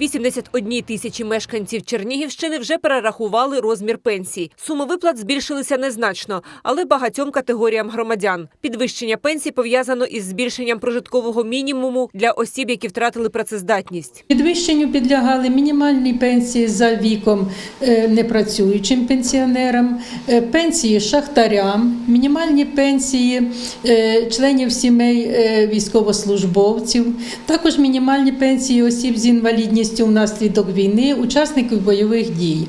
81 тисячі мешканців Чернігівщини вже перерахували розмір пенсій. Суми виплат збільшилися незначно, але багатьом категоріям громадян. Підвищення пенсій пов'язано із збільшенням прожиткового мінімуму для осіб, які втратили працездатність. Підвищенню підлягали мінімальні пенсії за віком е, непрацюючим пенсіонерам, е, пенсії шахтарям, мінімальні пенсії е, членів сімей військовослужбовців, також мінімальні пенсії осіб з інвалідністю внаслідок війни, учасників бойових дій.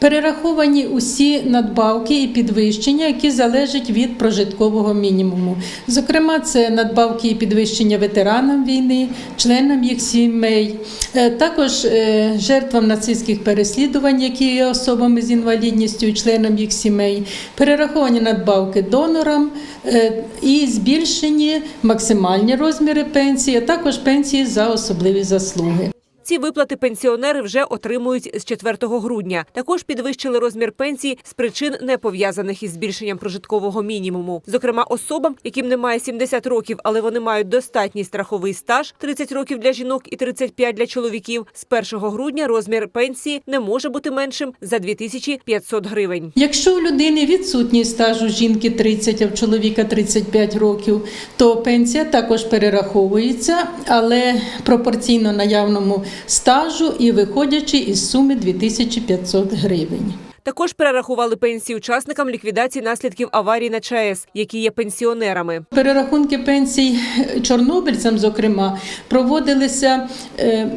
Перераховані усі надбавки і підвищення, які залежать від прожиткового мінімуму. Зокрема, це надбавки і підвищення ветеранам війни, членам їх сімей, е, також е, жертвам нацистських переслідувань, які є особами з інвалідністю членам їх сімей, перераховані надбавки донорам е, і збільшені максимальні розміри пенсії, а також пенсії за особливі заслуги. Ці виплати пенсіонери вже отримують з 4 грудня. Також підвищили розмір пенсій з причин не пов'язаних із збільшенням прожиткового мінімуму. Зокрема, особам, яким немає 70 років, але вони мають достатній страховий стаж 30 років для жінок і 35 для чоловіків. З 1 грудня розмір пенсії не може бути меншим за 2500 гривень. Якщо у людини відсутній стаж у жінки 30, а в чоловіка 35 років, то пенсія також перераховується, але пропорційно наявному стажу і виходячи із суми 2500 гривень. Також перерахували пенсії учасникам ліквідації наслідків аварії на ЧАЕС, які є пенсіонерами. Перерахунки пенсій чорнобильцям, зокрема, проводилися е,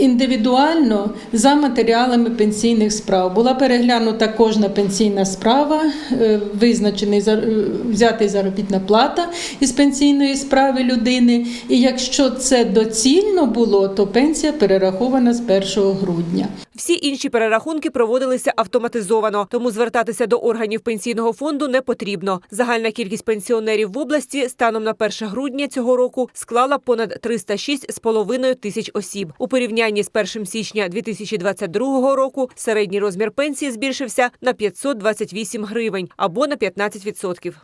індивідуально за матеріалами пенсійних справ. Була переглянута кожна пенсійна справа, е, визначений е, взятий заробітна плата із пенсійної справи людини. І якщо це доцільно було, то пенсія перерахована з 1 грудня. Всі інші перерахунки проводилися автоматизовано, тому звертатися до органів пенсійного фонду не потрібно. Загальна кількість пенсіонерів в області станом на 1 грудня цього року склала понад 306,5 тисяч осіб. У порівнянні з 1 січня 2022 року середній розмір пенсії збільшився на 528 гривень або на 15%.